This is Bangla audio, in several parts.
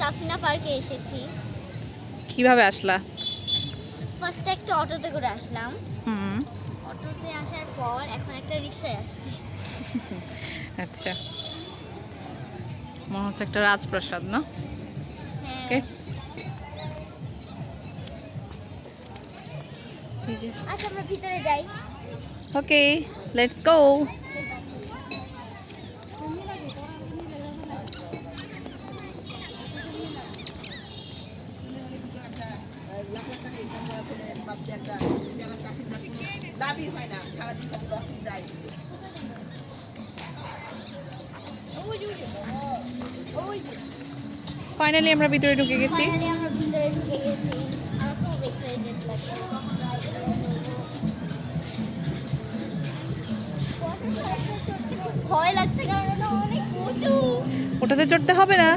সাফিনা পার্কে এসেছি। কীভাবে আসলা? ফার্স্টে একটা অটোতে করে আসলাম। হুম। অটোতে আসার পর এখন একটা রিক্সায় আসছি। আচ্ছা। মনে হচ্ছে একটা রাজপ্রাসাদ না? হ্যাঁ। আচ্ছা আমরা ভিতরে যাই। ওকে লেটস গো লাভই হয় না সারাদিন লসই যায় ফাইনালি আমরা ভিতরে ঢুকে গেছি। আমরা ভিতরে ঢুকে গেছি। আমার খুব এক্সাইটেড লাগে ভয় লাগছে কারণ ওটা অনেক উঁচু। ওটাতে চড়তে হবে না?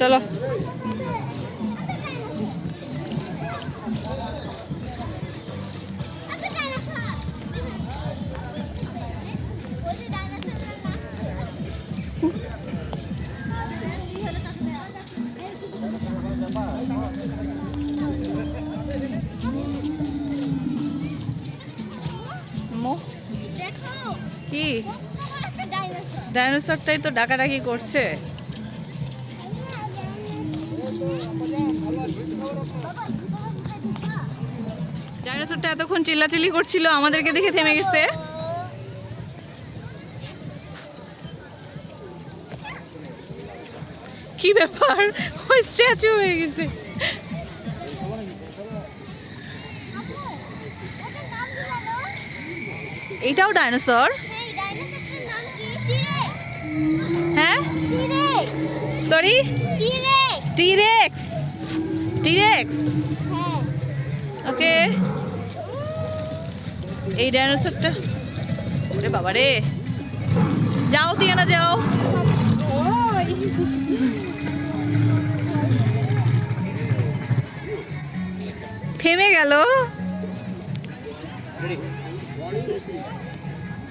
চলো। কি? ডাইনোসরটাই তো ডাকাডাকি করছে। ডাইনোসরটা এতক্ষণ চিল্লাচিল্লি করছিল আমাদেরকে দেখে থেমে গেছে। কি ব্যাপার? ওই স্ট্যাচু হয়ে গেছে। এইটাও ডাইনোসর হ্যাঁ? সরি টিরেক্স টিরেক্স ওকে এই ডাইনোসরটা ওরে বাবা রে যাও, তিয়ানা, যাও। থেমে গেল।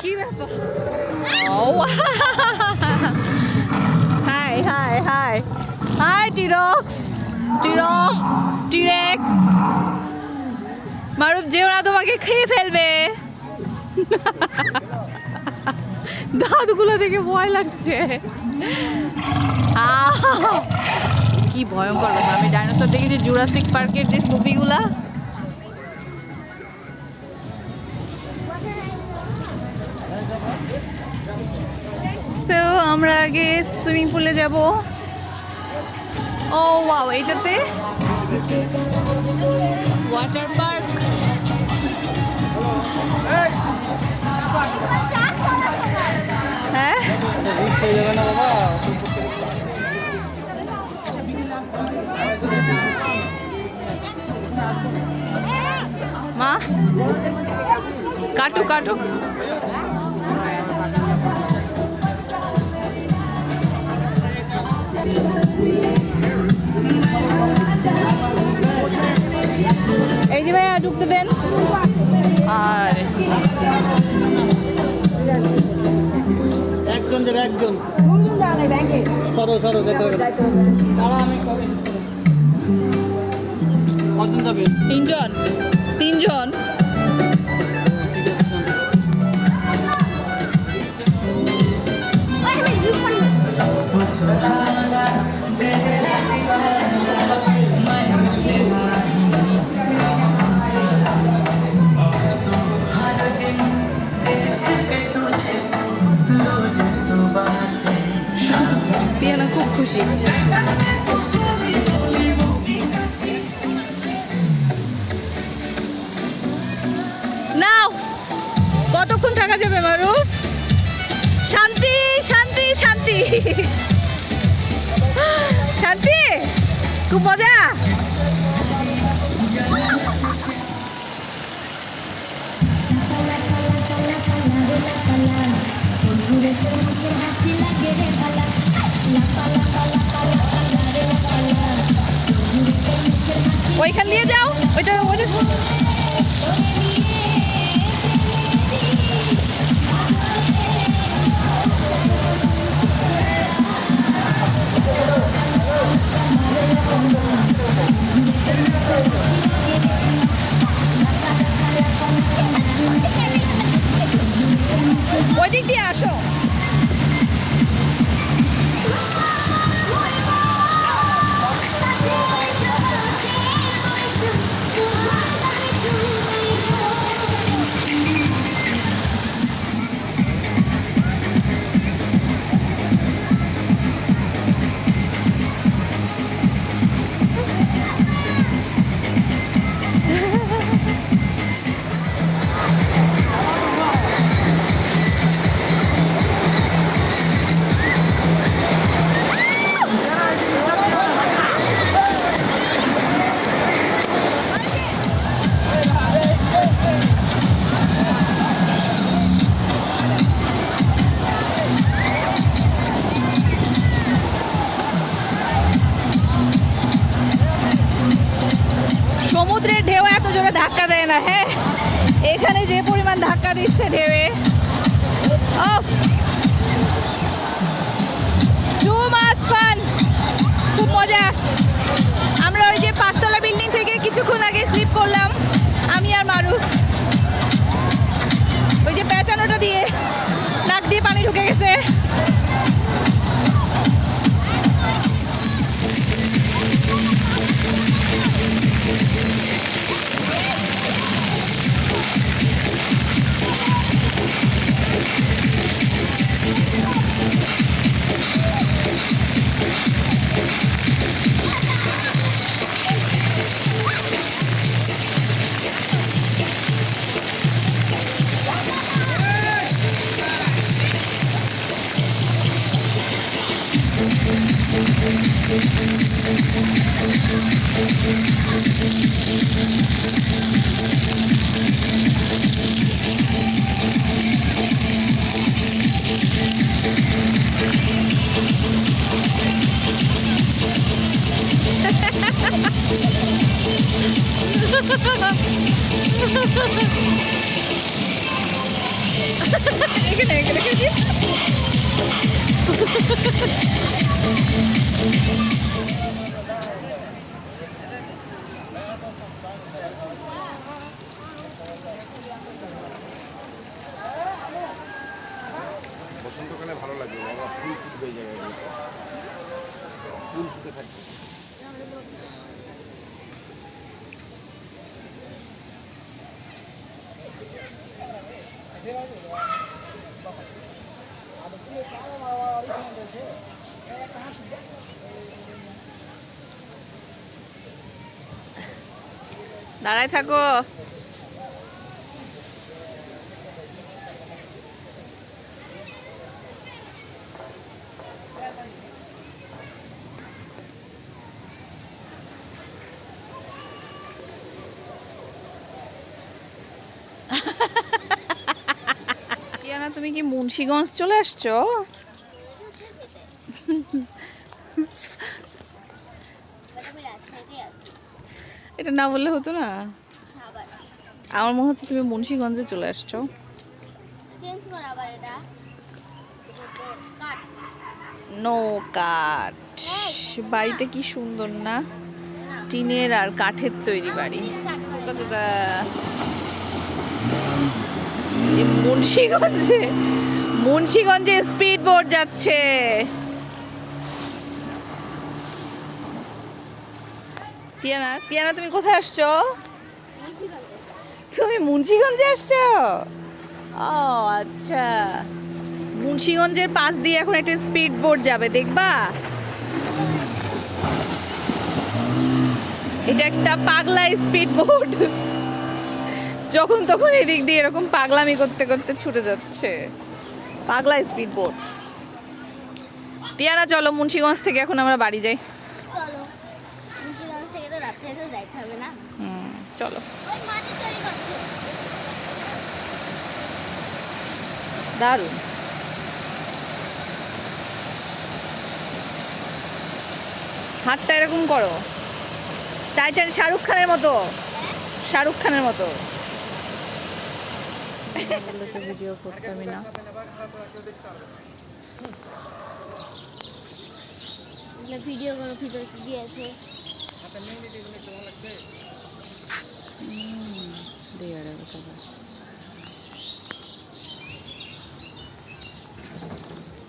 কি hi hi hi hi T rex T rex T rex মারুফ, যেও না, তোমাকে খেয়ে ফেলবে। দাঁতগুলো দেখে ভয় লাগছে! কি ভয়ঙ্কর আমি ডাইনোসর দেখেছি জুরাসিক পার্কের যে মুভিগুলা আমরা আগে সুইমিং পুলে যাব। ও ওয়াও এইটাতে? ওয়াটার পার্ক হ্যাঁ? মা? কাটো কাটো এই যে ভাইয়া ঢুকতে দেন। আর একজন। যে একজন সরো সরো যেতে হবে দাঁড়া আমি কবে তিনজন। তিনজন? তিয়ানা খুব খুশি। নাও কতক্ষণ থাকা যাবে মারুফ শান্তি শান্তি শান্তি। শান্তি খুব মজা। ওইখান দিয়ে যাও ওইটা ওইটা না হ্যাঁ। এখানে যে পরিমাণ ধাক্কা দিচ্ছে ঢেউয়ে টু মাছ ফান খুব মজা। আমরা ওই যে পাঁচতলা বিল্ডিং থেকে কিছুক্ষণ আগে স্লিপ করলাম, আমি আর মারুফ। ওই যে পেঁচানোটা দিয়ে নাক দিয়ে পানি ঢুকে গেছে। এখানে এখানে দাঁড়ায় থাকো টিয়ানা তুমি কি মুন্সিগঞ্জ চলে আসছো? এটা না বললে হতো না? আমার মনে হচ্ছে তুমি মুন্সিগঞ্জে চলে আসছো। নো কাঠ বাড়িটা কি সুন্দর না? টিনের আর কাঠের তৈরি বাড়ি। এই মুন্সিগঞ্জে মুন্সিগঞ্জে স্পিড বোট যাচ্ছে। তুমি কোথায় আসছো? তুমি মুন্সিগঞ্জে আসছো? ও আচ্ছা। মুন্সিগঞ্জের পাশ দিয়ে এখন একটা স্পিড বোট যাবে, দেখবা? এটা একটা পাগলা স্পিড বোট যখন তখন এদিক দিয়ে এরকম পাগলামি করতে করতে ছুটে যাচ্ছে। পাগলা স্পিড বোট টিয়ানা চলো মুন্সিগঞ্জ থেকে এখন আমরা বাড়ি যাই। চলো। মুন্সিগঞ্জ থেকে তো রাজশাহীতেও যাইতে হবে না। হুম চলো। দারুণ। হাতটা এরকম করো। টাইটান শাহরুখ খানের মতো। শাহরুখ খানের মতো। ভিডিও করতামই না। ভিডিও কোনো ভিতরে কি দেয়ার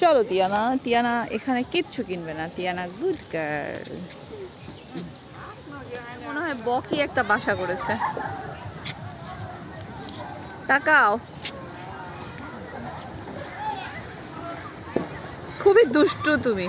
চলো তিয়ানা তিয়ানা এখানে কিচ্ছু কিনবে না। তিয়ানা গুড গার্ল মনে হয় বকি একটা বাসা করেছে। তাকাও। খুবই দুষ্টু তুমি।